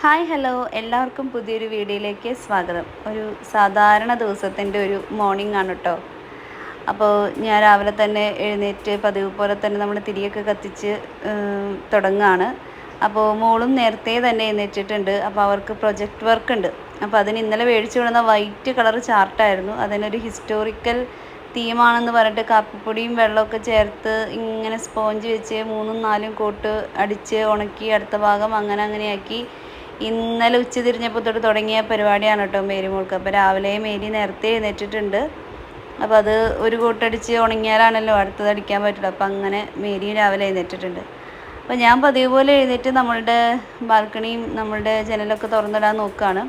Hi hello. എല്ലാവർക്കും പുതിയൊരു വീഡിയോയിലേക്ക് സ്വാഗതം. ഒരു സാധാരണ ദിവസത്തിന്റെ ഒരു മോർണിംഗ് ആണ് കേട്ടോ അപ്പോൾ ഞാൻ രാവിലെ തന്നെ എഴുന്നേറ്റ് പതിവ് പോലെ തന്നെ നമ്മൾ തിരിയൊക്കെ കത്തിച്ച് തുടങ്ങുകയാണ് അപ്പോൾ മോളും നേരത്തെ തന്നെ എഴുന്നേറ്റിട്ടുണ്ട്. അപ്പോൾ അവർക്ക് പ്രൊജക്റ്റ് വർക്ക് ഉണ്ട്. അപ്പോൾ അതിന് ഇന്നലെ മേടിച്ചു വിടുന്ന വൈറ്റ് കളർ ചാർട്ടായിരുന്നു അതിനൊരു ഹിസ്റ്റോറിക്കൽ തീമാണെന്ന് പറഞ്ഞിട്ട് കാപ്പിപ്പൊടിയും വെള്ളമൊക്കെ ചേർത്ത് ഇങ്ങനെ സ്പോഞ്ച് വെച്ച് മൂന്നും നാലും കോട്ട് അടിച്ച് ഉണക്കി അടുത്ത ഭാഗം അങ്ങനെ അങ്ങനെയാക്കി ഇന്നലെ ഉച്ച തിരിഞ്ഞപ്പോൾ തൊട്ട് തുടങ്ങിയ പരിപാടിയാണ് കേട്ടോ മേരി മോൾക്ക്. അപ്പോൾ രാവിലെ മേരി നേരത്തെ എഴുന്നേറ്റിട്ടുണ്ട്. അപ്പോൾ അത് ഒരു കൂട്ടടിച്ച് ഉണങ്ങിയാലാണല്ലോ അടുത്തത് അടിക്കാൻ പറ്റുള്ളൂ. അപ്പോൾ അങ്ങനെ മേരിയും രാവിലെ എഴുന്നേറ്റിട്ടുണ്ട്. അപ്പോൾ ഞാൻ പതിവ് പോലെ എഴുന്നേറ്റ് നമ്മളുടെ ബാൽക്കണിയും നമ്മളുടെ ജനലൊക്കെ തുറന്നിടാൻ നോക്കുകയാണ്.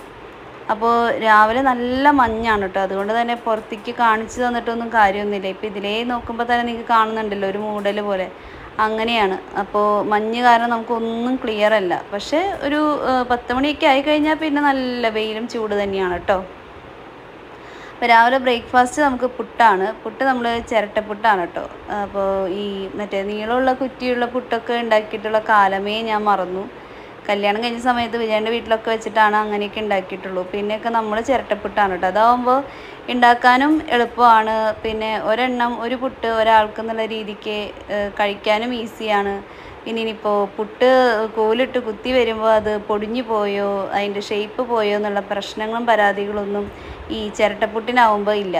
അപ്പോൾ രാവിലെ നല്ല മഞ്ഞാണ് കേട്ടോ. അതുകൊണ്ട് തന്നെ പുറത്തേക്ക് കാണിച്ചു തന്നിട്ടൊന്നും കാര്യമൊന്നുമില്ല. ഇപ്പോൾ ഇതിലേ നോക്കുമ്പോൾ തന്നെ നിങ്ങൾക്ക് കാണുന്നുണ്ടല്ലോ ഒരു മൂടൽ പോലെ. അങ്ങനെയാണ്. അപ്പോൾ മഞ്ഞ് കാരണം നമുക്കൊന്നും ക്ലിയർ അല്ല. പക്ഷേ ഒരു പത്ത് മണിയൊക്കെ ആയി കഴിഞ്ഞാൽ പിന്നെ നല്ല വെയിലും ചൂട് തന്നെയാണ് കേട്ടോ അപ്പോൾ രാവിലെ ബ്രേക്ക്ഫാസ്റ്റ് നമുക്ക് പുട്ടാണ്. പുട്ട് നമ്മൾ ചിരട്ട പുട്ടാണ് കേട്ടോ അപ്പോൾ ഈ മറ്റേ നീളമുള്ള കുറ്റിയുള്ള പുട്ടൊക്കെ ഉണ്ടാക്കിയിട്ടുള്ള കാലമേ ഞാൻ മറന്നു. കല്യാണം കഴിഞ്ഞ സമയത്ത് വിജയന്റെ വീട്ടിലൊക്കെ വെച്ചിട്ടാണ് അങ്ങനെയൊക്കെ ഉണ്ടാക്കിയിട്ടുള്ളൂ. പിന്നെയൊക്കെ നമ്മൾ ചിരട്ടപ്പുട്ടാണ് കേട്ടോ. അതാവുമ്പോൾ ഉണ്ടാക്കാനും എളുപ്പമാണ്. പിന്നെ ഒരെണ്ണം ഒരു പുട്ട് ഒരാൾക്ക് എന്നുള്ള രീതിക്ക് കഴിക്കാനും ഈസിയാണ്. പിന്നെ ഇനിയിപ്പോൾ പുട്ട് കോലിട്ട് കുത്തി വരുമ്പോൾ അത് പൊടിഞ്ഞു പോയോ അതിന്റെ ഷേപ്പ് പോയോ എന്നുള്ള പ്രശ്നങ്ങളും പരാതികളൊന്നും ഈ ചിരട്ടപ്പുട്ടിനാവുമ്പോൾ ഇല്ല.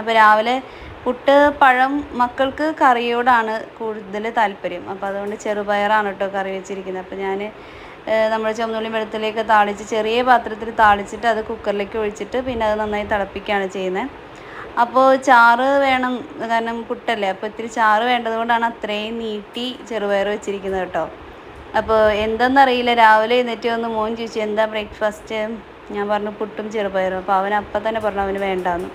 അപ്പോൾ രാവിലെ പുട്ട് പഴം മക്കൾക്ക് കറിയോടാണ് കൂടുതൽ താല്പര്യം. അപ്പോൾ അതുകൊണ്ട് ചെറുപയറാണ് കേട്ടോ കറി വെച്ചിരിക്കുന്നത്. അപ്പോൾ ഞാൻ നമ്മൾ ചുമന്നുള്ളി വെളുത്തുള്ളിയൊക്കെ താളിച്ച് ചെറിയ പാത്രത്തിൽ താളിച്ചിട്ട് അത് കുക്കറിലേക്ക് ഒഴിച്ചിട്ട് പിന്നെ അത് നന്നായി തിളപ്പിക്കുകയാണ് ചെയ്യുന്നത്. അപ്പോൾ ചാറ് വേണം കാരണം പുട്ടല്ലേ? അപ്പോൾ ഇത്തിരി ചാറ് വേണ്ടതുകൊണ്ടാണ് അത്രയും നീട്ടി ചെറുപയർ വെച്ചിരിക്കുന്നത് കേട്ടോ. അപ്പോൾ എന്തെന്നറിയില്ല രാവിലെ എഴുന്നേറ്റ് ഒന്ന് മോൻ ചോദിച്ചു എന്താ ബ്രേക്ക്ഫാസ്റ്റ്? ഞാൻ പറഞ്ഞു പുട്ടും ചെറുപയറും. അപ്പോൾ അവൻ അപ്പം തന്നെ പറഞ്ഞു അവന് വേണ്ടാന്ന്.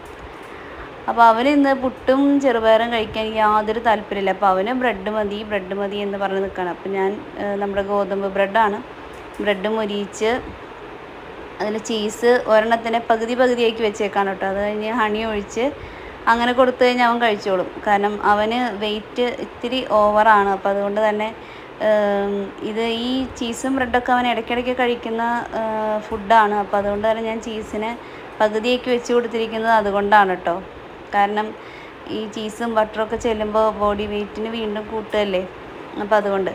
അപ്പോൾ അവന് ഇന്ന് പുട്ടും ചെറുപയറും കഴിക്കാൻ യാതൊരു താല്പര്യമില്ല. അപ്പോൾ അവന് ബ്രെഡ് മതി ബ്രെഡ് മതി എന്ന് പറഞ്ഞ് നിൽക്കുകയാണ്. അപ്പോൾ ഞാൻ നമ്മുടെ ഗോതമ്പ് ബ്രെഡാണ്. ബ്രെഡ് മൊരിയിച്ച് അതിൽ ചീസ് ഒരെണ്ണത്തിനെ പകുതി പകുതിയാക്കി വെച്ചേക്കാണ് കേട്ടോ. അത് കഴിഞ്ഞ് ഹണി ഒഴിച്ച് അങ്ങനെ കൊടുത്തു കഴിഞ്ഞാൽ അവൻ കഴിച്ചോളും. കാരണം അവന് വെയിറ്റ് ഇത്തിരി ഓവറാണ് അപ്പോൾ അതുകൊണ്ട് തന്നെ ഇത് ഈ ചീസും ബ്രെഡൊക്കെ അവൻ ഇടയ്ക്കിടയ്ക്ക് കഴിക്കുന്ന ഫുഡാണ് അപ്പോൾ അതുകൊണ്ട് തന്നെ ഞാൻ ചീസിനെ പകുതിയാക്കി വെച്ച് കൊടുത്തിരിക്കുന്നത് അതുകൊണ്ടാണ് കേട്ടോ. കാരണം ഈ ചീസും ബട്ടറൊക്കെ ചെല്ലുമ്പോൾ ബോഡി വെയ്റ്റിന് വീണ്ടും കൂട്ടുകയല്ലേ അപ്പോൾ അതുകൊണ്ട്.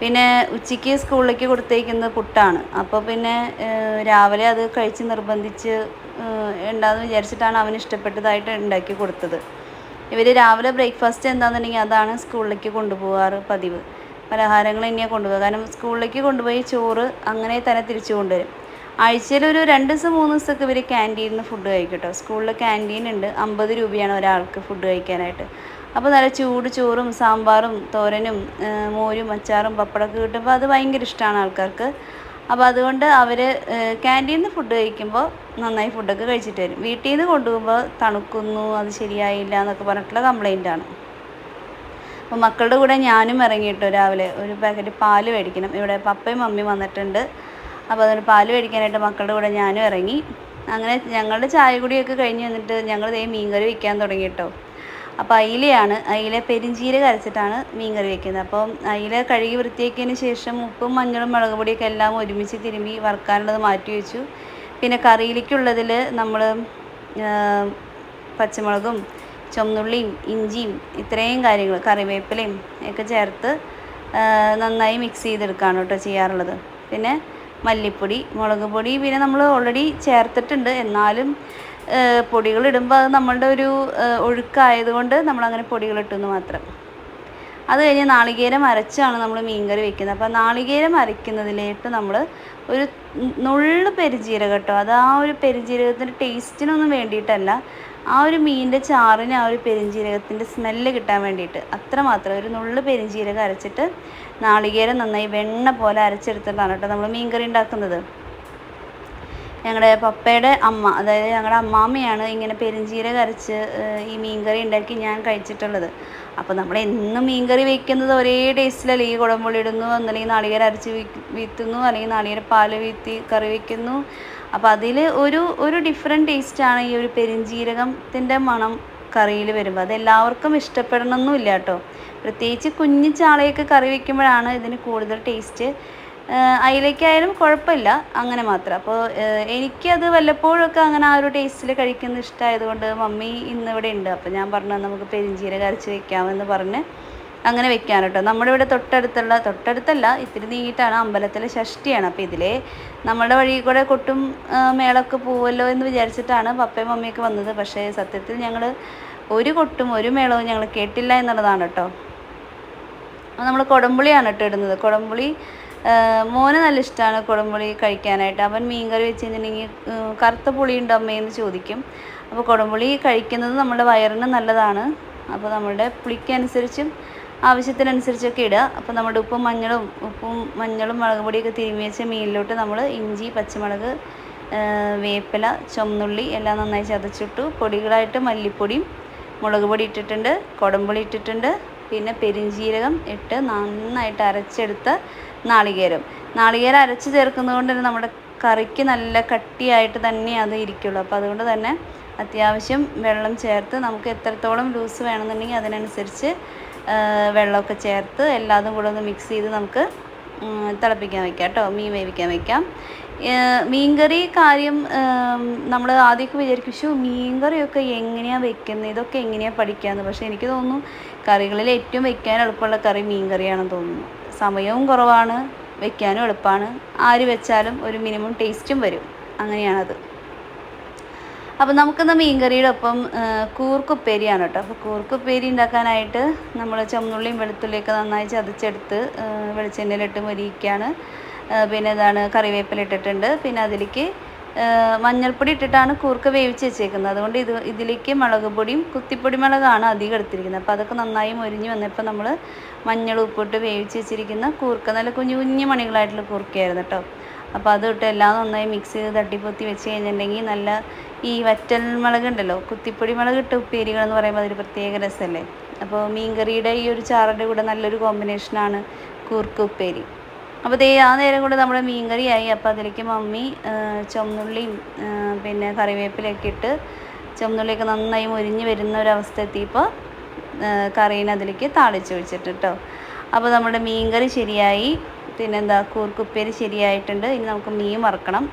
പിന്നെ ഉച്ചയ്ക്ക് സ്കൂളിലേക്ക് കൊടുത്തേക്കുന്ന പുട്ടാണ്. അപ്പോൾ പിന്നെ രാവിലെ അത് കഴിച്ച് നിർബന്ധിച്ച് ഉണ്ടാകുന്ന വിചാരിച്ചിട്ടാണ് അവന് ഇഷ്ടപ്പെട്ടതായിട്ട് ഉണ്ടാക്കി കൊടുത്തത്. ഇവർ രാവിലെ ബ്രേക്ക്ഫാസ്റ്റ് എന്താണെന്നുണ്ടെങ്കിൽ അതാണ് സ്കൂളിലേക്ക് കൊണ്ടുപോകാറ് പതിവ്. പലഹാരങ്ങൾ തന്നെയാണ് കൊണ്ടുപോകുക കാരണം സ്കൂളിലേക്ക് കൊണ്ടുപോയി ചോറ് അങ്ങനെ തന്നെ തിരിച്ചു കൊണ്ടുവരും. ആഴ്ചയിൽ ഒരു രണ്ട് ദിവസം മൂന്ന് ദിവസമൊക്കെ ഇവർ ക്യാന്റീനിൽ നിന്ന് ഫുഡ് കഴിക്കും കേട്ടോ. സ്കൂളിൽ ക്യാന്റീൻ ഉണ്ട്. അമ്പത് രൂപയാണ് ഒരാൾക്ക് ഫുഡ് കഴിക്കാനായിട്ട്. അപ്പോൾ നല്ല ചൂട് ചോറും സാമ്പാറും തോരനും മോരും അച്ചാറും പപ്പടമൊക്കെ കിട്ടുമ്പോൾ അത് ഭയങ്കര ഇഷ്ടമാണ് ആൾക്കാർക്ക്. അപ്പോൾ അതുകൊണ്ട് അവർ ക്യാന്റീനിൽ നിന്ന് ഫുഡ് കഴിക്കുമ്പോൾ നന്നായി ഫുഡൊക്കെ കഴിച്ചിട്ട് വരും. വീട്ടിൽ നിന്ന് കൊണ്ടുപോകുമ്പോൾ തണുക്കുന്നു അത് ശരിയായില്ല എന്നൊക്കെ പറഞ്ഞിട്ടുള്ള ആണ്. അപ്പോൾ മക്കളുടെ കൂടെ ഞാനും ഇറങ്ങിയിട്ടു രാവിലെ. ഒരു പാക്കറ്റ് പാൽ മേടിക്കണം. ഇവിടെ പപ്പയും മമ്മിയും വന്നിട്ടുണ്ട്. അപ്പോൾ അതുകൊണ്ട് പാൽ മേടിക്കാനായിട്ട് മക്കളുടെ കൂടെ ഞാനും ഇറങ്ങി. അങ്ങനെ ഞങ്ങളുടെ ചായ കുടിയൊക്കെ കഴിഞ്ഞ് വന്നിട്ട് ഞങ്ങൾ ദേ മീൻകറി വയ്ക്കാൻ തുടങ്ങി കേട്ടോ അപ്പോൾ അയിലയാണ് അയില പെരിഞ്ചീരക അരച്ചിട്ടാണ് മീൻകറി വെക്കുന്നത്. അപ്പം അയില കഴുകി വൃത്തിയാക്കിയതിന് ശേഷം ഉപ്പും മഞ്ഞളും മുളക് പൊടിയൊക്കെ എല്ലാം ഒരുമിച്ച് തിരുമ്പി വറുക്കാനുള്ളത് മാറ്റി വെച്ചു. പിന്നെ കറിയിലേക്കുള്ളതിൽ നമ്മൾ പച്ചമുളകും ചുമന്നുള്ളിയും ഇഞ്ചിയും ഇത്രയും കാര്യങ്ങൾ കറിവേപ്പിലയും ഒക്കെ ചേർത്ത് നന്നായി മിക്സ് ചെയ്തെടുക്കുകയാണ് കേട്ടോ ചെയ്യാറുള്ളത്. പിന്നെ മല്ലിപ്പൊടി മുളക് പൊടി പിന്നെ നമ്മൾ ഓൾറെഡി ചേർത്തിട്ടുണ്ട്. എന്നാലും പൊടികൾ ഇടുമ്പോൾ അത് നമ്മളുടെ ഒരു ഒഴുക്കായതുകൊണ്ട് നമ്മളങ്ങനെ പൊടികൾ മാത്രം. അത് കഴിഞ്ഞ് നാളികേരം അരച്ചാണ് നമ്മൾ മീൻകറി വെക്കുന്നത്. അപ്പോൾ നാളികേരം അരയ്ക്കുന്നതിലേട്ട് നമ്മൾ ഒരു നുള്ളു പെരുജീരകം കേട്ടോ. അത് ആ ഒരു പെരുജീരകത്തിന്റെ ടേസ്റ്റിനൊന്നും വേണ്ടിയിട്ടല്ല. ആ ഒരു മീനിന്റെ ചാറിന് ആ ഒരു പെരുംജീരകത്തിന്റെ സ്മെല്ല് കിട്ടാൻ വേണ്ടിയിട്ട് അത്ര മാത്രം ഒരു നുള്ളു പെരുംജീരകം അരച്ചിട്ട് നാളികേരം നന്നായി വെണ്ണ പോലെ അരച്ചെടുത്തിട്ടാണ് കേട്ടോ നമ്മൾ മീൻകറി ഉണ്ടാക്കുന്നത്. ഞങ്ങളുടെ പപ്പയുടെ അമ്മ അതായത് ഞങ്ങളുടെ അമ്മാമ്മയാണ് ഇങ്ങനെ പെരിഞ്ചീരക അരച്ച് ഈ മീൻകറി ഉണ്ടാക്കി ഞാൻ കഴിച്ചിട്ടുള്ളത്. അപ്പോൾ നമ്മൾ എന്നും മീൻകറി വയ്ക്കുന്നത് ഒരേ ടേസ്റ്റിലല്ലേ ഈ കുടംപുള്ളി ഇടുന്നു അല്ലെങ്കിൽ നാളികേരം അരച്ച് വീത്തുന്നു അല്ലെങ്കിൽ നാളികേരം പാൽ വീത്തി കറി വയ്ക്കുന്നു അപ്പോൾ അതിൽ ഒരു ഒരു ഡിഫറെന്റ് ടേസ്റ്റാണ് ഈ ഒരു പെരിഞ്ചീരകത്തിന്റെ മണം കറിയിൽ വരുമ്പോൾ അത് എല്ലാവർക്കും ഇഷ്ടപ്പെടണമെന്നില്ല കേട്ടോ. പ്രത്യേകിച്ച് കുഞ്ഞു ചാളയൊക്കെ കറി വയ്ക്കുമ്പോഴാണ് ഇതിന് കൂടുതൽ ടേസ്റ്റ്. അതിലേക്കായാലും കുഴപ്പമില്ല അങ്ങനെ മാത്രം. അപ്പോൾ എനിക്കത് വല്ലപ്പോഴൊക്കെ അങ്ങനെ ആ ഒരു ടേസ്റ്റിൽ കഴിക്കുന്ന ഇഷ്ടമായതുകൊണ്ട് മമ്മി ഇന്നിവിടെ ഉണ്ട്. അപ്പോൾ ഞാൻ പറഞ്ഞു നമുക്ക് പെരിഞ്ചീരക അരച്ച് വെക്കാമെന്ന് പറഞ്ഞ് അങ്ങനെ വെക്കാൻ കേട്ടോ. നമ്മുടെ ഇവിടെ തൊട്ടടുത്തുള്ള തൊട്ടടുത്തല്ല ഇത്തിരി നീട്ടാണ് അമ്പലത്തിലെ ഷഷ്ടിയാണ് അപ്പോൾ ഇതിലെ നമ്മുടെ വഴി കൂടെ കൊട്ടും മേളൊക്കെ പോവല്ലോ എന്ന് വിചാരിച്ചിട്ടാണ് പപ്പയും മമ്മിയൊക്കെ വന്നത്. പക്ഷേ സത്യത്തിൽ ഞങ്ങൾ ഒരു കൊട്ടും ഒരു മേളവും ഞങ്ങൾ കേട്ടില്ല എന്നുള്ളതാണ് കേട്ടോ. നമ്മൾ കുടംപുളിയാണ് കേട്ടോ ഇടുന്നത്. കുടംപുളി മോന് നല്ല ഇഷ്ടമാണ് കുടംപുളി കഴിക്കാനായിട്ട്. അവൻ മീൻകറി വെച്ച് കഴിഞ്ഞിട്ടുണ്ടെങ്കിൽ കറുത്ത പുളി ഉണ്ടോ അമ്മയെന്ന് ചോദിക്കും. അപ്പോൾ കുടംപുളി കഴിക്കുന്നത് നമ്മുടെ വയറിന് നല്ലതാണ്. അപ്പോൾ നമ്മുടെ പുളിക്കനുസരിച്ചും ആവശ്യത്തിനനുസരിച്ചൊക്കെ ഇടുക. അപ്പോൾ നമ്മുടെ ഉപ്പും മഞ്ഞളും ഉപ്പും മഞ്ഞളും മുളക് പൊടിയൊക്കെ തിരുമ്മി വെച്ച മീനിലോട്ട് നമ്മൾ ഇഞ്ചി പച്ചമുളക് വേപ്പില ചുമന്നുള്ളി എല്ലാം നന്നായി ചതച്ചിട്ടു പൊടികളായിട്ട് മല്ലിപ്പൊടിയും മുളക് പൊടി ഇട്ടിട്ടുണ്ട് കുടംപുളി ഇട്ടിട്ടുണ്ട്. പിന്നെ പെരിഞ്ജീരകം ഇട്ട് നന്നായിട്ട് അരച്ചെടുത്ത നാളികേരം. നാളികേരം അരച്ച് ചേർക്കുന്നത് കൊണ്ട് തന്നെ നമ്മുടെ കറിക്ക് നല്ല കട്ടിയായിട്ട് തന്നെ അത് ഇരിക്കുള്ളൂ. അപ്പോൾ അതുകൊണ്ട് തന്നെ അത്യാവശ്യം വെള്ളം ചേർത്ത് നമുക്ക് എത്രത്തോളം ലൂസ് വേണമെന്നുണ്ടെങ്കിൽ അതിനനുസരിച്ച് വെള്ളമൊക്കെ ചേർത്ത് എല്ലാതും കൂടെ ഒന്ന് മിക്സ് ചെയ്ത് നമുക്ക് തിളപ്പിക്കാൻ വെക്കാം കേട്ടോ. മീൻ വേവിക്കാൻ വെക്കാം. ഏഹ് മീൻകറി കാര്യം നമ്മൾ ആദ്യമൊക്കെ വിചാരിക്കും പക്ഷേ മീൻകറിയൊക്കെ എങ്ങനെയാണ് വെക്കുന്നത് ഇതൊക്കെ എങ്ങനെയാണ് പഠിക്കാന്ന്? പക്ഷേ എനിക്ക് തോന്നുന്നു കറികളിൽ ഏറ്റവും വെക്കാൻ എളുപ്പമുള്ള കറി മീൻകറിയാണെന്ന് തോന്നുന്നു. സമയവും കുറവാണ് വെക്കാനും എളുപ്പമാണ് ആര് വെച്ചാലും ഒരു മിനിമം ടേസ്റ്റും വരും. അങ്ങനെയാണത്. അപ്പോൾ നമുക്കിന്ന് മീൻകറിയുടെ ഒപ്പം കൂർക്കുപ്പേരിയാണ് കേട്ടോ. അപ്പോൾ കൂർക്കുപ്പേരി ഉണ്ടാക്കാനായിട്ട് നമ്മൾ ചുമന്നുള്ളിയും വെളുത്തുള്ളിയൊക്കെ നന്നായി ചതച്ചെടുത്ത് വെളിച്ചെണ്ണയിലിട്ട് മൊരിയിക്കുകയാണ് ആ, പിന്നെ ഇതാണ് കറിവേപ്പില ഇട്ടിട്ടുണ്ട്. പിന്നെ അതിലേക്ക് മഞ്ഞൾപ്പൊടി ഇട്ടിട്ടാണ് കൂർക്ക വേവിച്ച് വെച്ചേക്കുന്നത്. അതുകൊണ്ട് ഇത് ഇതിലേക്ക് മുളക് പൊടിയും കുത്തിപ്പൊടി മുളകാണ് അധികം എടുത്തിരിക്കുന്നത്. അപ്പോൾ അതൊക്കെ നന്നായി മൊരിഞ്ഞ് വന്നപ്പോൾ നമ്മൾ മഞ്ഞൾ ഉപ്പിട്ട് വേവിച്ച് വെച്ചിരിക്കുന്ന കൂർക്ക നല്ല കുഞ്ഞു കുഞ്ഞു മണികളായിട്ടുള്ള കൂർക്കയായിരുന്നു കേട്ടോ. അപ്പോൾ അത് ഇട്ട് എല്ലാം നന്നായി മിക്സ് ചെയ്ത് തട്ടിപ്പൊത്തി വെച്ച് കഴിഞ്ഞിട്ടുണ്ടെങ്കിൽ നല്ല ഈ വറ്റൽ മുളക് ഉണ്ടല്ലോ കുത്തിപ്പൊടി മുളക് ഇട്ട് ഉപ്പേരികൾ എന്ന് പറയുമ്പോൾ അതൊരു പ്രത്യേക രസമല്ലേ. അപ്പോൾ മീൻകറിയുടെ ഈ ഒരു ചാറിന്റെ കൂടെ നല്ലൊരു കോമ്പിനേഷനാണ് കൂർക്ക ഉപ്പേരി. അപ്പോൾ ദേ ആ നേരം കൊണ്ട് നമ്മുടെ മീൻകറിയായി. അപ്പോൾ അതിലേക്ക് മമ്മി ചുമന്നുള്ളിയും പിന്നെ കറിവേപ്പിലൊക്കെ ഇട്ട് ചുമന്നുള്ളിയൊക്കെ നന്നായി മുരിഞ്ഞ് വരുന്ന ഒരവസ്ഥ എത്തിയപ്പോൾ കറീനെ അതിലേക്ക് താളിച്ച് ഒഴിച്ചിട്ട് കേട്ടോ അപ്പോൾ നമ്മുടെ മീൻകറി ശരിയായി. പിന്നെന്താ കൂർക്കുപ്പേരി ശരിയായിട്ടുണ്ട്. ഇനി നമുക്ക് മീൻ വറക്കണം.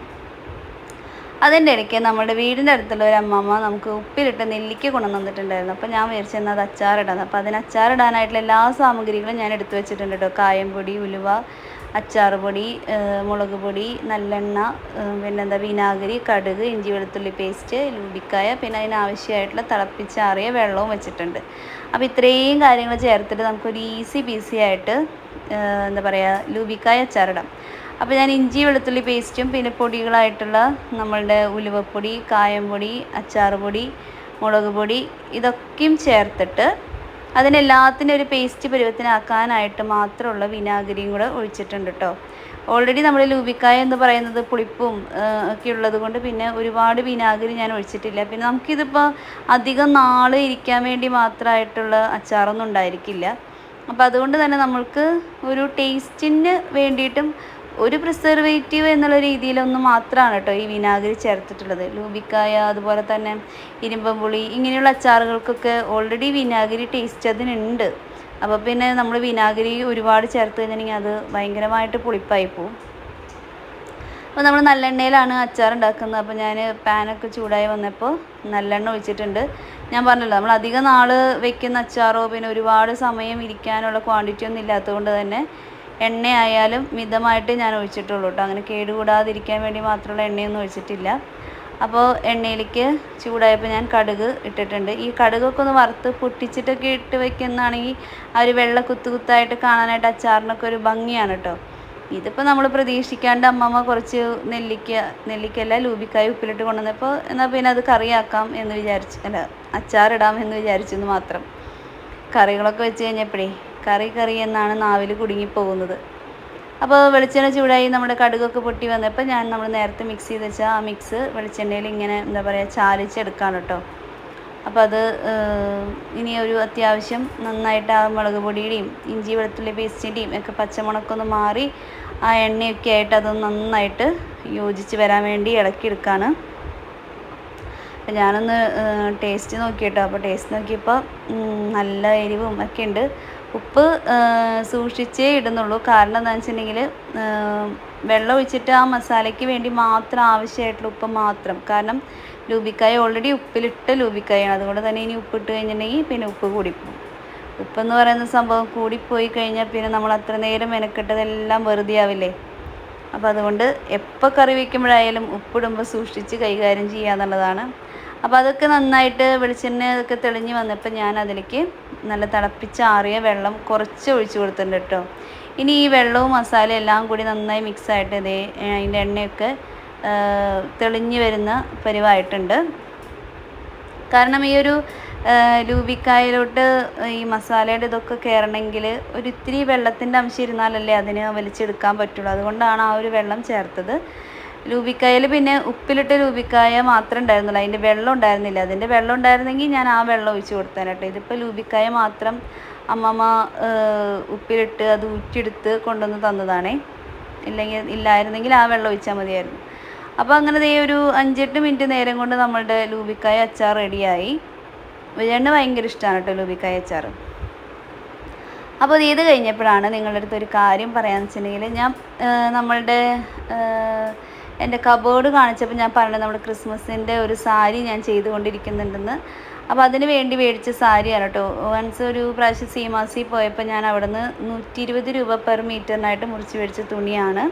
അതിന്റെ ഇടയ്ക്ക് നമ്മുടെ വീടിന്റെ അടുത്തുള്ള ഒരു അമ്മമ്മ നമുക്ക് ഉപ്പിലിട്ട് നെല്ലിക്ക കൊണ്ടു തന്നിട്ടുണ്ടായിരുന്നു. അപ്പോൾ ഞാൻ വിചാരിച്ചു തന്നെ അത് അച്ചാറിടാന്ന്. അപ്പോൾ അതിന് അച്ചാറിടാനായിട്ടുള്ള എല്ലാ സാമഗ്രികളും ഞാൻ എടുത്തു വെച്ചിട്ടുണ്ട് കേട്ടോ കായംപൊടി ഉലുവ അച്ചാർ പൊടി മുളക് പൊടി നല്ലെണ്ണ പിന്നെന്താ വിനാഗിരി കടുക് ഇഞ്ചി വെളുത്തുള്ളി പേസ്റ്റ് ലൂബിക്കായ പിന്നെ അതിനാവശ്യമായിട്ടുള്ള തിളപ്പിച്ചാറിയ വെള്ളവും വെച്ചിട്ടുണ്ട്. അപ്പോൾ ഇത്രയും കാര്യങ്ങൾ ചേർത്തിട്ട് നമുക്കൊരു ഈസി പീസി ആയിട്ട് എന്താ പറയുക ലൂബിക്കായ അച്ചാറിടാം. അപ്പോൾ ഞാൻ ഇഞ്ചി വെളുത്തുള്ളി പേസ്റ്റും പിന്നെ പൊടികളായിട്ടുള്ള നമ്മളുടെ ഉലുവപ്പൊടി കായംപൊടി അച്ചാർ പൊടി മുളക് പൊടി ഇതൊക്കെയും ചേർത്തിട്ട് അതിനെല്ലാത്തിനും ഒരു പേസ്റ്റ് പരുവത്തിനാക്കാനായിട്ട് മാത്രമുള്ള വിനാഗിരിയും കൂടെ ഒഴിച്ചിട്ടുണ്ട് കേട്ടോ ഓൾറെഡി നമ്മൾ ലൂബിക്കായ എന്ന് പറയുന്നത് പുളിപ്പും ഒക്കെ ഉള്ളത് കൊണ്ട് പിന്നെ ഒരുപാട് വിനാഗിരി ഞാൻ ഒഴിച്ചിട്ടില്ല. പിന്നെ നമുക്കിതിപ്പോൾ അധികം നാൾ ഇരിക്കാൻ വേണ്ടി മാത്രമായിട്ടുള്ള അച്ചാറൊന്നും ഉണ്ടായിരിക്കില്ല. അപ്പോൾ അതുകൊണ്ട് തന്നെ നമ്മൾക്ക് ഒരു ടേസ്റ്റിന് വേണ്ടിയിട്ടും ഒരു പ്രിസർവേറ്റീവ് എന്നുള്ള രീതിയിലൊന്നും മാത്രമാണ് കേട്ടോ ഈ വിനാഗിരി ചേർത്തിട്ടുള്ളത്. ലൂബിക്കായ അതുപോലെ തന്നെ ഇരുമ്പമ്പുളി ഇങ്ങനെയുള്ള അച്ചാറുകൾക്കൊക്കെ ഓൾറെഡി വിനാഗിരി ടേസ്റ്റ് അതിനുണ്ട്. അപ്പോൾ പിന്നെ നമ്മൾ വിനാഗിരി ഒരുപാട് ചേർത്ത് കഴിഞ്ഞിട്ടുണ്ടെങ്കിൽ അത് ഭയങ്കരമായിട്ട് പുളിപ്പായി പോവും. അപ്പോൾ നമ്മൾ നല്ലെണ്ണയിലാണ് അച്ചാർ ഉണ്ടാക്കുന്നത് അപ്പോൾ ഞാൻ പാനൊക്കെ ചൂടായി വന്നപ്പോൾ നല്ലെണ്ണ ഒഴിച്ചിട്ടുണ്ട്. ഞാൻ പറഞ്ഞല്ലോ നമ്മൾ അധികം നാൾ വെക്കുന്ന അച്ചാറോ പിന്നെ ഒരുപാട് സമയം ഇരിക്കാനുള്ള ക്വാണ്ടിറ്റി ഒന്നും ഇല്ലാത്തതുകൊണ്ട് തന്നെ എണ്ണയായാലും മിതമായിട്ട് ഞാൻ ഒഴിച്ചിട്ടുള്ളൂ കേട്ടോ. അങ്ങനെ കേടുകൂടാതിരിക്കാൻ വേണ്ടി മാത്രമുള്ള എണ്ണയൊന്നും ഒഴിച്ചിട്ടില്ല. അപ്പോൾ എണ്ണയിലേക്ക് ചൂടായപ്പോൾ ഞാൻ കടുക് ഇട്ടിട്ടുണ്ട്. ഈ കടുകൊക്കെ ഒന്ന് വറുത്ത് പൊട്ടിച്ചിട്ടൊക്കെ ഇട്ട് വെക്കുന്നതാണെങ്കിൽ ആ ഒരു വെള്ള കുത്തു കുത്തായിട്ട് കാണാനായിട്ട് അച്ചാറിനൊക്കെ ഒരു ഭംഗിയാണ് കേട്ടോ. ഇതിപ്പോൾ നമ്മൾ പ്രതീക്ഷിക്കാണ്ട് അമ്മമ്മ കുറച്ച് നെല്ലിക്ക നെല്ലിക്കല്ല ലൂബിക്കായ ഉപ്പിലിട്ട് കൊണ്ടുവന്നപ്പോൾ എന്നാൽ പിന്നെ അത് കറിയാക്കാം എന്ന് വിചാരിച്ചു അല്ല അച്ചാറിടാം എന്ന് വിചാരിച്ചെന്ന് മാത്രം. കറികളൊക്കെ വെച്ച് കഴിഞ്ഞപ്പോഴേ കറി കറി എന്നാണ് നാവിൽ കുടുങ്ങിപ്പോകുന്നത് അപ്പോൾ വെളിച്ചെണ്ണ ചൂടായി നമ്മുടെ കടുകൊക്കെ പൊട്ടി വന്നപ്പോൾ ഞാൻ നമ്മൾ നേരത്തെ മിക്സ് ചെയ്ത് വെച്ചാൽ ആ മിക്സ് വെളിച്ചെണ്ണയിൽ ഇങ്ങനെ എന്താ പറയുക ചാലിച്ചെടുക്കാണ് കേട്ടോ. അപ്പോൾ അത് ഇനി ഒരു അത്യാവശ്യം നന്നായിട്ട് ആ മുളക് പൊടിയുടെയും ഇഞ്ചി വെളുത്തുള്ളി പേസ്റ്റിന്റെയും ഒക്കെ പച്ചമുളക്കൊന്ന് മാറി ആ എണ്ണയൊക്കെ ആയിട്ട് അത് നന്നായിട്ട് യോജിച്ച് വരാൻ വേണ്ടി ഇളക്കിയെടുക്കുകയാണ് അപ്പം ഞാനൊന്ന് ടേസ്റ്റ് നോക്കിയിട്ടോ. അപ്പോൾ ടേസ്റ്റ് നോക്കിയപ്പോൾ നല്ല എരിവും ഒക്കെ ഉണ്ട്. ഉപ്പ് സൂക്ഷിച്ചേ ഇടുന്നുള്ളൂ. കാരണം എന്താണെന്ന് വെച്ചിട്ടുണ്ടെങ്കിൽ വെള്ളം ഒഴിച്ചിട്ട് ആ മസാലയ്ക്ക് വേണ്ടി മാത്രം ആവശ്യമായിട്ടുള്ള ഉപ്പ് മാത്രം. കാരണം ലൂബിക്കായ ഓൾറെഡി ഉപ്പിലിട്ട ലൂബിക്കായാണ്. അതുകൊണ്ട് തന്നെ ഇനി ഉപ്പിട്ട് കഴിഞ്ഞിട്ടുണ്ടെങ്കിൽ പിന്നെ ഉപ്പ് കൂടിപ്പോകും. ഉപ്പെന്ന് പറയുന്ന സംഭവം കൂടിപ്പോയി കഴിഞ്ഞാൽ പിന്നെ നമ്മൾ അത്ര നേരം മെനക്കെട്ടതെല്ലാം വെറുതെ ആവില്ലേ? അപ്പോൾ അതുകൊണ്ട് എപ്പോൾ കറി വയ്ക്കുമ്പോഴായാലും ഉപ്പിടുമ്പോൾ സൂക്ഷിച്ച് കൈകാര്യം ചെയ്യുക എന്നുള്ളതാണ്. അപ്പോൾ അതൊക്കെ നന്നായിട്ട് വെളിച്ചെണ്ണ അതൊക്കെ തെളിഞ്ഞ് വന്നപ്പോൾ ഞാൻ അതിലേക്ക് നല്ല തിളപ്പിച്ചാറിയ വെള്ളം കുറച്ച് ഒഴിച്ചു കൊടുത്തിട്ടുണ്ട് കേട്ടോ. ഇനി ഈ വെള്ളവും മസാലയും എല്ലാം കൂടി നന്നായി മിക്സായിട്ട് ഇതേ അതിന്റെ എണ്ണയൊക്കെ തെളിഞ്ഞ് വരുന്ന പരിവായിട്ടുണ്ട്. കാരണം ഈ ഒരു ലൂബിക്കായലോട്ട് ഈ മസാലയുടെ ഇതൊക്കെ കയറണമെങ്കിൽ ഒരു ഇത്തിരി വെള്ളത്തിന്റെ അംശം ഇരുന്നാലല്ലേ അതിന് വലിച്ചെടുക്കാൻ പറ്റുള്ളൂ. അതുകൊണ്ടാണ് ആ ഒരു വെള്ളം ചേർത്തത്. ലൂബിക്കായൽ പിന്നെ ഉപ്പിലിട്ട ലൂബിക്കായ മാത്രമേ ഉണ്ടായിരുന്നുള്ളൂ. അതിന്റെ വെള്ളം ഉണ്ടായിരുന്നില്ല. അതിന്റെ വെള്ളം ഉണ്ടായിരുന്നെങ്കിൽ ഞാൻ ആ വെള്ളം ഒഴിച്ച് കൊടുത്തേനെ കേട്ടോ. ഇതിപ്പോൾ ലൂബിക്കായ മാത്രം അമ്മമ്മ ഉപ്പിലിട്ട് അത് ഊറ്റിയെടുത്ത് കൊണ്ടുവന്ന് തന്നതാണേ. ഇല്ലെങ്കിൽ ഇല്ലായിരുന്നെങ്കിൽ ആ വെള്ളം ഒഴിച്ചാൽ മതിയായിരുന്നു. അപ്പോൾ അങ്ങനെ ദേ ഒരു അഞ്ചെട്ട് മിനിറ്റ് നേരം കൊണ്ട് നമ്മളുടെ ലൂബിക്കായ അച്ചാർ റെഡിയായി. വിജയണ്ണ ഭയങ്കര ഇഷ്ടമാണ് കേട്ടോ ലൂബിക്കായ അച്ചാർ അപ്പോൾ ഇത് കഴിഞ്ഞപ്പോഴാണ് നിങ്ങളുടെ അടുത്ത് ഒരു കാര്യം പറയാമെന്ന് വെച്ചിട്ടുണ്ടെങ്കിൽ ഞാൻ നമ്മളുടെ എന്റെ കബോർഡ് കാണിച്ചപ്പോൾ ഞാൻ പറഞ്ഞത് നമ്മുടെ ക്രിസ്മസിന്റെ ഒരു സാരി ഞാൻ ചെയ്തുകൊണ്ടിരിക്കുന്നുണ്ടെന്ന്. അപ്പോൾ അതിന് വേണ്ടി മേടിച്ച സാരിയാണ് കേട്ടോ. വൺസ് ഒരു പ്രാവശ്യം സീമാസി പോയപ്പോൾ ഞാൻ അവിടെ നിന്ന് നൂറ്റി ഇരുപത് രൂപ പെർ മീറ്ററിനായിട്ട് മുറിച്ച് മേടിച്ച തുണിയാണ്.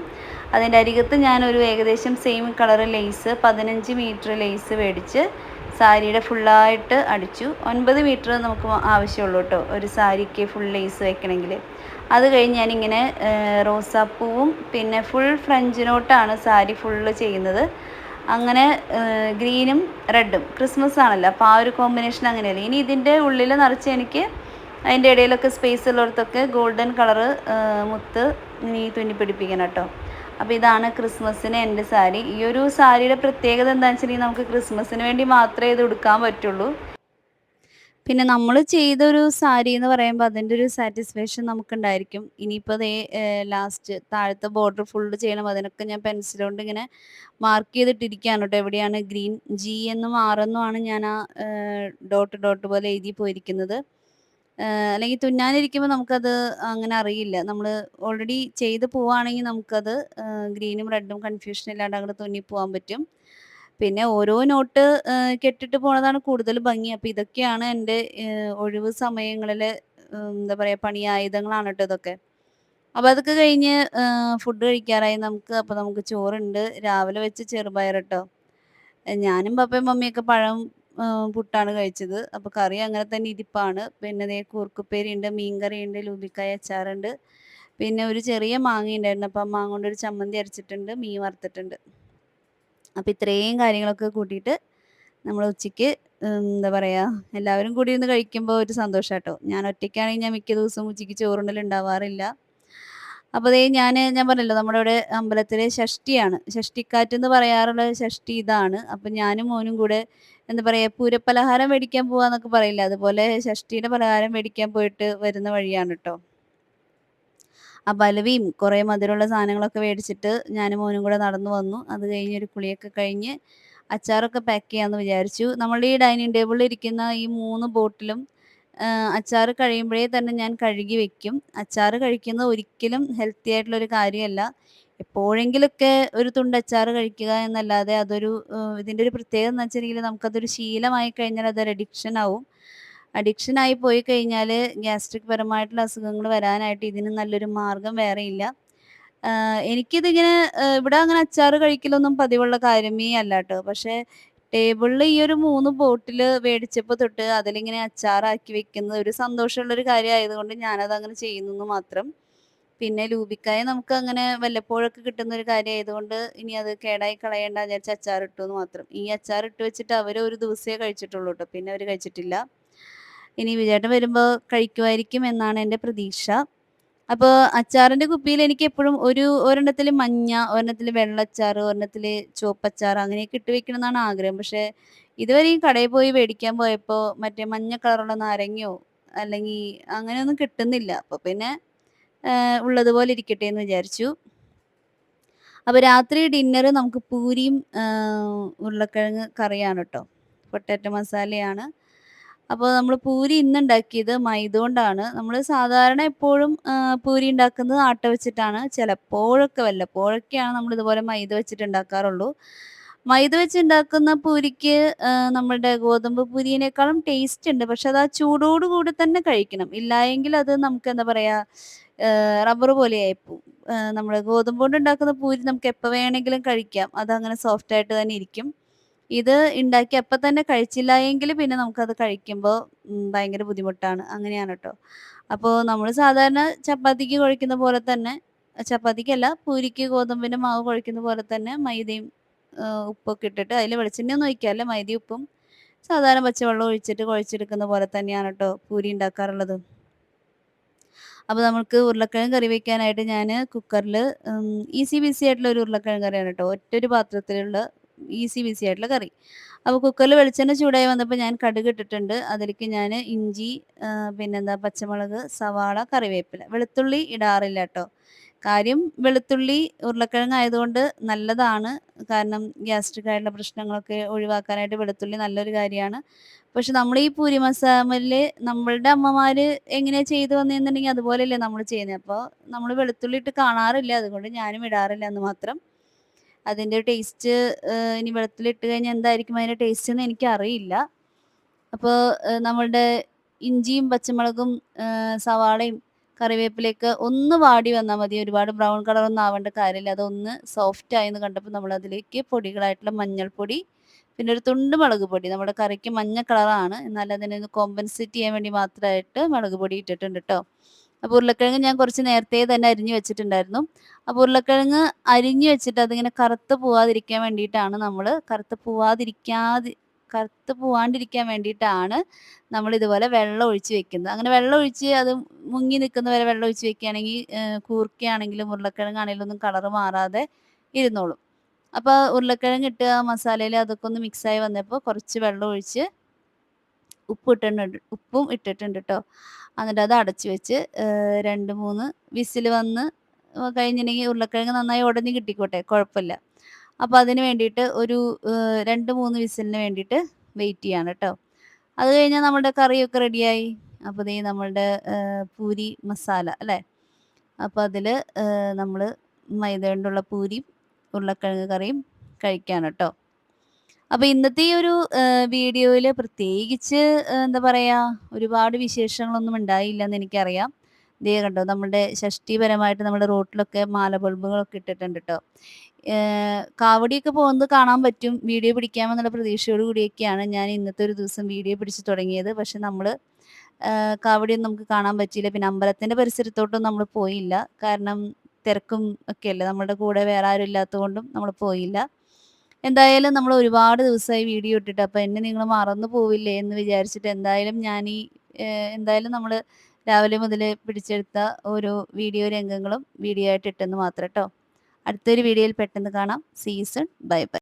അതിന്റെ അരികത്ത് ഞാൻ ഒരു ഏകദേശം സെയിം കളർ ലേസ് പതിനഞ്ച് മീറ്റർ ലേസ് മേടിച്ച് സാരിയുടെ ഫുള്ളായിട്ട് അടിച്ചു. ഒൻപത് മീറ്റർ നമുക്ക് ആവശ്യമുള്ളൂ കേട്ടോ. ഒരു സാരിക്ക് ഫുൾ ലേസ് വെക്കണമെങ്കിൽ അത് കഴിഞ്ഞ് ഞാനിങ്ങനെ റോസാപ്പൂവും പിന്നെ ഫുൾ ഫ്രഞ്ച് നോട്ടാണ് സാരി ഫുള്ള് ചെയ്യുന്നത്. അങ്ങനെ ഗ്രീനും റെഡും. ക്രിസ്മസ് ആണല്ലോ. അപ്പോൾ ആ ഒരു കോമ്പിനേഷൻ അങ്ങനെയല്ലേ. ഇനി ഇതിന്റെ ഉള്ളിൽ നിറച്ച് എനിക്ക് അതിന്റെ ഇടയിലൊക്കെ സ്പേസ് ഉള്ളിടത്തൊക്കെ ഗോൾഡൻ കളറ് മുത്ത് നീ തുന്നിപ്പിടിപ്പിക്കണം കേട്ടോ. അപ്പോൾ ഇതാണ് ക്രിസ്മസിന് എന്റെ സാരി. ഈ ഒരു സാരിയുടെ പ്രത്യേകത എന്താണെന്ന് വെച്ചിട്ടുണ്ടെങ്കിൽ നമുക്ക് ക്രിസ്മസിന് വേണ്ടി മാത്രമേ ഇത് എടുക്കാൻ പറ്റുള്ളൂ. പിന്നെ നമ്മൾ ചെയ്തൊരു സാരി എന്ന് പറയുമ്പോൾ അതിന്റെ ഒരു സാറ്റിസ്ഫാക്ഷൻ നമുക്കുണ്ടായിരിക്കും. ഇനിയിപ്പോൾ അതേ ലാസ്റ്റ് താഴത്തെ ബോർഡർ ഫുള്ള് ചെയ്യണം. അതിനൊക്കെ ഞാൻ പെൻസിൽ കൊണ്ട് ഇങ്ങനെ മാർക്ക് ചെയ്തിട്ടിരിക്കുകയാണ് കേട്ടോ. എവിടെയാണ്? ഗ്രീൻ ജി എന്നും ആർ എന്നുമാണ് ഞാൻ ആ ഡോട്ട് ഡോട്ട് പോലെ എഴുതി പോയിരിക്കുന്നത്. അല്ലെങ്കിൽ തുന്നാനിരിക്കുമ്പോൾ നമുക്കത് അങ്ങനെ അറിയില്ല. നമ്മൾ ഓൾറെഡി ചെയ്ത് പോവുകയാണെങ്കിൽ നമുക്കത് ഗ്രീനും റെഡും കൺഫ്യൂഷൻ ഇല്ലാണ്ട് അങ്ങോട്ട് തുന്നി പോകാൻ പറ്റും. പിന്നെ ഓരോ നോട്ട് കെട്ടിട്ട് പോണതാണ് കൂടുതൽ ഭംഗി. അപ്പം ഇതൊക്കെയാണ് എന്റെ ഒഴിവ് സമയങ്ങളിൽ എന്താ പറയുക പണി ആയുധങ്ങളാണ് കേട്ടോ ഇതൊക്കെ. അപ്പം അതൊക്കെ കഴിഞ്ഞ് ഫുഡ് കഴിക്കാറായി നമുക്ക്. അപ്പം നമുക്ക് ചോറുണ്ട്. രാവിലെ വെച്ച് ചെറുപയർ കേട്ടോ. ഞാനും പപ്പയും മമ്മിയൊക്കെ പഴം പുട്ടാണ് കഴിച്ചത്. അപ്പോൾ കറി അങ്ങനെ തന്നെ ഇരിപ്പാണ്. പിന്നെ ദേ കൂർക്കുപ്പേരി ഉണ്ട് മീൻകറി ഉണ്ട് ലൂബിക്കായ അച്ചാറുണ്ട്. പിന്നെ ഒരു ചെറിയ മാങ്ങ ഉണ്ടായിരുന്നു അപ്പം മാങ്ങ കൊണ്ട് ഒരു ചമ്മന്തി അരച്ചിട്ടുണ്ട് മീൻ വറുത്തിട്ടുണ്ട്. അപ്പോൾ ഇത്രയും കാര്യങ്ങളൊക്കെ കൂട്ടിയിട്ട് നമ്മൾ ഉച്ചയ്ക്ക് എന്താ പറയാ എല്ലാവരും കൂടി ഇരുന്ന് കഴിക്കുമ്പോൾ ഒരു സന്തോഷാട്ടോ. ഞാൻ ഒറ്റയ്ക്കാണെങ്കിൽ ഞാൻ മിക്ക ദിവസവും ഉച്ചയ്ക്ക് ചോറുണ്ടൽ ഉണ്ടാവാറില്ല അപ്പോൾ അതേ ഞാൻ ഞാൻ പറഞ്ഞല്ലോ നമ്മുടെ ഇവിടെ അമ്പലത്തിലെ ഷഷ്ടിയാണ്. ഷഷ്ടിക്കാറ്റ് എന്ന് പറയാറുള്ള ഷഷ്ടി ഇതാണ്. അപ്പം ഞാനും മോനും കൂടെ എന്താ പറയുക പൂരപ്പലഹാരം മേടിക്കാൻ പോവാന്നൊക്കെ പറയില്ല? അതുപോലെ ഷഷ്ടിയുടെ പലഹാരം മേടിക്കാൻ പോയിട്ട് വരുന്ന വഴിയാണ് കേട്ടോ ആ ബലവിയും കുറേ മധുരമുള്ള സാധനങ്ങളൊക്കെ മേടിച്ചിട്ട് ഞാനും മോനും കൂടെ നടന്നു വന്നു. അത് കഴിഞ്ഞ് ഒരു കുളിയൊക്കെ കഴിഞ്ഞ് അച്ചാറൊക്കെ പാക്ക് ചെയ്യാമെന്ന് വിചാരിച്ചു. നമ്മളുടെ ഈ ഡൈനിങ് ടേബിളിൽ ഇരിക്കുന്ന ഈ മൂന്ന് ബോട്ടിലും അച്ചാർ കഴിയുമ്പോഴേ തന്നെ ഞാൻ കഴുകി വെക്കും. അച്ചാർ കഴിക്കുന്നത് ഒരിക്കലും ഹെൽത്തി ആയിട്ടുള്ള ഒരു കാര്യമല്ല. എപ്പോഴെങ്കിലൊക്കെ ഒരു തുണ്ട് അച്ചാർ കഴിക്കുക എന്നല്ലാതെ അതൊരു ഇതിന്റെ ഒരു പ്രത്യേകത എന്ന് വെച്ചിട്ടുണ്ടെങ്കിൽ നമുക്കതൊരു ശീലമായി കഴിഞ്ഞാൽ അതൊരു അഡിക്ഷൻ ആവും. അഡിക്ഷൻ ആയി പോയി കഴിഞ്ഞാൽ ഗ്യാസ്ട്രിക് പരമായിട്ടുള്ള അസുഖങ്ങൾ വരാനായിട്ട് ഇതിന് നല്ലൊരു മാർഗം വേറെയില്ല എനിക്കിതിങ്ങനെ ഇവിടെ അങ്ങനെ അച്ചാർ കഴിക്കലൊന്നും പതിവുള്ള കാര്യമേ അല്ല കേട്ടോ. പക്ഷേ ടേബിളിൽ ഈ ഒരു മൂന്ന് ബോട്ടിൽ മേടിച്ചപ്പോൾ തൊട്ട് അതിലിങ്ങനെ അച്ചാറാക്കി വെക്കുന്നത് ഒരു സന്തോഷമുള്ള സന്തോഷമുള്ളൊരു കാര്യമായതുകൊണ്ട് ഞാനത് അങ്ങനെ ചെയ്യുന്നു മാത്രം. പിന്നെ ലൂബിക്കായ നമുക്ക് അങ്ങനെ വല്ലപ്പോഴൊക്കെ കിട്ടുന്ന ഒരു കാര്യമായതുകൊണ്ട് ഇനി അത് കേടായി കളയേണ്ട വിചാരിച്ച് അച്ചാർ ഇട്ടു എന്ന് മാത്രം. ഈ അച്ചാർ ഇട്ട് വെച്ചിട്ട് അവർ ഒരു ദിവസമേ കഴിച്ചിട്ടുള്ളൂ കേട്ടോ പിന്നെ അവർ കഴിച്ചിട്ടില്ല. ഇനി വിജയേട്ടൻ വരുമ്പോൾ കഴിക്കുമായിരിക്കും എന്നാണ് എന്റെ പ്രതീക്ഷ. അപ്പോൾ അച്ചാറിന്റെ കുപ്പിയിൽ എനിക്ക് എപ്പോഴും ഒരു ഒരെണ്ണത്തിൽ മഞ്ഞ ഒരെണ്ണത്തിൽ വെള്ളച്ചാർ ഒരെണ്ണത്തിൽ ചുവപ്പച്ചാർ അങ്ങനെയൊക്കെ ഇട്ട് വെക്കണം എന്നാണ് ആഗ്രഹം. പക്ഷേ ഇതുവരെ ഈ കടയിൽ പോയി മേടിക്കാൻ പോയപ്പോൾ മറ്റേ മഞ്ഞ കളറുള്ള നാരങ്ങയോ അല്ലെങ്കിൽ അങ്ങനെയൊന്നും കിട്ടുന്നില്ല. അപ്പോൾ പിന്നെ ഉള്ളതുപോലെ ഇരിക്കട്ടെ എന്ന് വിചാരിച്ചു. അപ്പോൾ രാത്രി ഡിന്നർ നമുക്ക് പൂരിയും ഉരുളക്കിഴങ്ങ് കറിയാണ് കേട്ടോ. പൊട്ടാറ്റോ മസാലയാണ്. അപ്പോൾ നമ്മൾ പൂരി ഇന്ന് ഉണ്ടാക്കിയത് മൈദ കൊണ്ടാണ്. നമ്മൾ സാധാരണ എപ്പോഴും പൂരി ഉണ്ടാക്കുന്നത് ആട്ട വെച്ചിട്ടാണ്. ചിലപ്പോഴൊക്കെ വല്ലപ്പോഴൊക്കെയാണ് നമ്മൾ ഇതുപോലെ മൈദ വെച്ചിട്ട് ഉണ്ടാക്കാറുള്ളൂ. മൈദ വെച്ച് ഉണ്ടാക്കുന്ന പൂരിക്ക് നമ്മുടെ ഗോതമ്പ് പൂരിനേക്കാളും ടേസ്റ്റ് ഉണ്ട്. പക്ഷെ അത് ആ ചൂടോടുകൂടി തന്നെ കഴിക്കണം. ഇല്ലായെങ്കിൽ അത് നമുക്ക് എന്താ പറയാ റബ്ബർ പോലെ ആയിപ്പോ നമ്മൾ ഗോതമ്പ് കൊണ്ട് ഉണ്ടാക്കുന്ന പൂരി നമുക്ക് എപ്പോൾ വേണമെങ്കിലും കഴിക്കാം. അത് അങ്ങനെ സോഫ്റ്റ് ആയിട്ട് തന്നെ ഇരിക്കും. ഇത് ഉണ്ടാക്കി അപ്പം തന്നെ കഴിച്ചില്ല എങ്കിൽ പിന്നെ നമുക്കത് കഴിക്കുമ്പോൾ ഭയങ്കര ബുദ്ധിമുട്ടാണ്. അങ്ങനെയാണ് കേട്ടോ അപ്പോൾ നമ്മൾ സാധാരണ ചപ്പാത്തിക്ക് കുഴക്കുന്ന പോലെ തന്നെ ചപ്പാത്തിക്കല്ല പൂരിക്ക് ഗോതമ്പിന്റെ മാവ് കുഴക്കുന്ന പോലെ തന്നെ മൈദയും ഉപ്പൊക്കെ ഇട്ടിട്ട് അതിൽ വെളിച്ചെണ്ണ ഒന്നും ഒഴിക്കാറില്ല. മൈദയും ഉപ്പും സാധാരണ പച്ചവെള്ളം ഒഴിച്ചിട്ട് കുഴച്ചെടുക്കുന്ന പോലെ തന്നെയാണ് കേട്ടോ പൂരി ഉണ്ടാക്കാറുള്ളത് അപ്പോൾ നമുക്ക് ഉരുളക്കിഴങ്ങ് കറി വെക്കാനായിട്ട് ഞാൻ കുക്കറിൽ ഈസി ബിസി ആയിട്ടുള്ള ഒരു ഉരുളക്കിഴങ്ങ് കറിയാണ് കേട്ടോ ഒറ്റൊരു പാത്രത്തിലുള്ള ഈസി ബിസി ആയിട്ടുള്ള കറി. അപ്പോൾ കുക്കറിൽ വെളിച്ചെണ്ണ ചൂടായി വന്നപ്പോൾ ഞാൻ കടുക് ഇട്ടിട്ടുണ്ട്. അതിലേക്ക് ഞാൻ ഇഞ്ചി പിന്നെന്താ പച്ചമുളക് സവാള കറിവേപ്പില. വെളുത്തുള്ളി ഇടാറില്ല കേട്ടോ. കാര്യം വെളുത്തുള്ളി ഉരുളക്കിഴങ്ങ് ആയതുകൊണ്ട് നല്ലതാണ്. കാരണം ഗ്യാസ്ട്രിക് ആയിട്ടുള്ള പ്രശ്നങ്ങളൊക്കെ ഒഴിവാക്കാനായിട്ട് വെളുത്തുള്ളി നല്ലൊരു കാര്യമാണ്. പക്ഷെ നമ്മൾ ഈ പൂരി മസാലയിൽ നമ്മളുടെ അമ്മമാർ എങ്ങനെയാ ചെയ്തു വന്നിരുന്നുണ്ടെങ്കിൽ അതുപോലെയല്ലേ നമ്മൾ ചെയ്യുന്നത് അപ്പോൾ നമ്മൾ വെളുത്തുള്ളി ഇട്ട് കാണാറില്ല. അതുകൊണ്ട് ഞാനും ഇടാറില്ല എന്ന് മാത്രം. അതിന്റെ ടേസ്റ്റ് ഇനി വെള്ളത്തിലിട്ട് കഴിഞ്ഞാൽ എന്തായിരിക്കും അതിന്റെ ടേസ്റ്റ് എന്ന് എനിക്കറിയില്ല. അപ്പോൾ നമ്മളുടെ ഇഞ്ചിയും പച്ചമുളകും സവാളയും കറിവേപ്പിലേക്ക് ഒന്ന് വാടി വന്നാൽ മതി. ഒരുപാട് ബ്രൗൺ കളറൊന്നും ആവേണ്ട കാര്യമില്ല. അതൊന്ന് സോഫ്റ്റ് ആയെന്ന് കണ്ടപ്പോൾ നമ്മൾ അതിലേക്ക് പൊടികളായിട്ടുള്ള മഞ്ഞൾപ്പൊടി പിന്നെ ഒരു തുണ്ട് മുളക് പൊടി. നമ്മുടെ കറിക്ക് മഞ്ഞ കളറാണ് എന്നാൽ അതിനെ ഒന്ന് കോമ്പൻസേറ്റ് ചെയ്യാൻ വേണ്ടി മാത്രമായിട്ട് മുളക് പൊടി ഇട്ടിട്ടുണ്ട് കേട്ടോ അപ്പോൾ ഉരുളക്കിഴങ്ങ് ഞാൻ കുറച്ച് നേരത്തെ തന്നെ അരിഞ്ഞു വെച്ചിട്ടുണ്ടായിരുന്നു. അപ്പോൾ ഉരുളക്കിഴങ്ങ് അരിഞ്ഞു വെച്ചിട്ട് അതിങ്ങനെ കറുത്ത് പോവാതിരിക്കാൻ വേണ്ടിയിട്ടാണ് നമ്മൾ കറുത്ത് പോവാതിരിക്കാതി കറുത്ത് പോവാണ്ടിരിക്കാൻ വേണ്ടിയിട്ടാണ് നമ്മൾ ഇതുപോലെ വെള്ളം ഒഴിച്ച് വെക്കുന്നത്. അങ്ങനെ വെള്ളം ഒഴിച്ച് അത് മുങ്ങി നിൽക്കുന്ന വരെ വെള്ളം ഒഴിച്ച് വെക്കുകയാണെങ്കിൽ കൂർക്കയാണെങ്കിലും ഉരുളക്കിഴങ്ങാണെങ്കിലും ഒന്നും കളറ് മാറാതെ ഇരുന്നോളും. അപ്പോൾ ഉരുളക്കിഴങ്ങ് ഇട്ട് ആ മസാലയിൽ അതൊക്കെ ഒന്ന് മിക്സായി വന്നപ്പോൾ കുറച്ച് വെള്ളം ഒഴിച്ച് ഉപ്പ് ഇട്ടിട്ടുണ്ട് ഉപ്പും ഇട്ടിട്ടുണ്ട് കേട്ടോ എന്നിട്ട് അത് അടച്ചു വെച്ച് രണ്ട് മൂന്ന് വിസിൽ വന്ന് കഴിഞ്ഞിട്ടുണ്ടെങ്കിൽ ഉരുളക്കിഴങ്ങ് നന്നായി ഉടഞ്ഞ് കിട്ടിക്കോട്ടെ കുഴപ്പമില്ല അപ്പോൾ അതിന് വേണ്ടിയിട്ട് ഒരു രണ്ട് മൂന്ന് വിസിലിന് വേണ്ടിയിട്ട് വെയിറ്റ് ചെയ്യാണ് കേട്ടോ അത് കഴിഞ്ഞാൽ നമ്മുടെ കറിയൊക്കെ റെഡിയായി. അപ്പോൾ ഇതേ നമ്മളുടെ പൂരി മസാല അല്ലേ? അപ്പോൾ അതിൽ നമ്മൾ മൈദ കൊണ്ടുള്ള പൂരിയും ഉരുളക്കിഴങ്ങ് കറിയും കഴിക്കാണ് കേട്ടോ അപ്പോൾ ഇന്നത്തെ ഈ ഒരു വീഡിയോയിൽ പ്രത്യേകിച്ച് എന്താ പറയാ ഒരുപാട് വിശേഷങ്ങളൊന്നും ഉണ്ടായില്ല എന്ന് എനിക്കറിയാം. ദേ കണ്ടോ നമ്മുടെ ഷഷ്ടിപരമായിട്ട് നമ്മുടെ റോട്ടിലൊക്കെ മാല ബൾബുകളൊക്കെ ഇട്ടിട്ടുണ്ട് കേട്ടോ കാവടിയൊക്കെ പോകുന്നത് കാണാൻ പറ്റും വീഡിയോ പിടിക്കാമെന്നുള്ള പ്രതീക്ഷയോട് കൂടിയൊക്കെയാണ് ഞാൻ ഇന്നത്തെ ഒരു ദിവസം വീഡിയോ പിടിച്ച് തുടങ്ങിയത്. പക്ഷെ നമ്മൾ കാവടിയൊന്നും നമുക്ക് കാണാൻ പറ്റിയില്ല. പിന്നെ അമ്പലത്തിന്റെ പരിസരത്തോട്ടും നമ്മൾ പോയില്ല. കാരണം തിരക്കും ഒക്കെയല്ലേ നമ്മുടെ കൂടെ വേറെ ആരും ഇല്ലാത്തതുകൊണ്ടും നമ്മൾ പോയില്ല. എന്തായാലും നമ്മൾ ഒരുപാട് ദിവസമായി വീഡിയോ ഇട്ടിട്ട് അപ്പോൾ എന്നെ നിങ്ങൾ മറന്നു പോവില്ലേ എന്ന് വിചാരിച്ചിട്ട് എന്തായാലും ഞാൻ ഈ എന്തായാലും നമ്മൾ രാവിലെ മുതൽ പിടിച്ചെടുത്ത ഓരോ വീഡിയോ രംഗങ്ങളും വീഡിയോ ആയിട്ട് ഇട്ടെന്ന് മാത്രം കേട്ടോ അടുത്തൊരു വീഡിയോയിൽ പെട്ടെന്ന് കാണാം. Season bye bye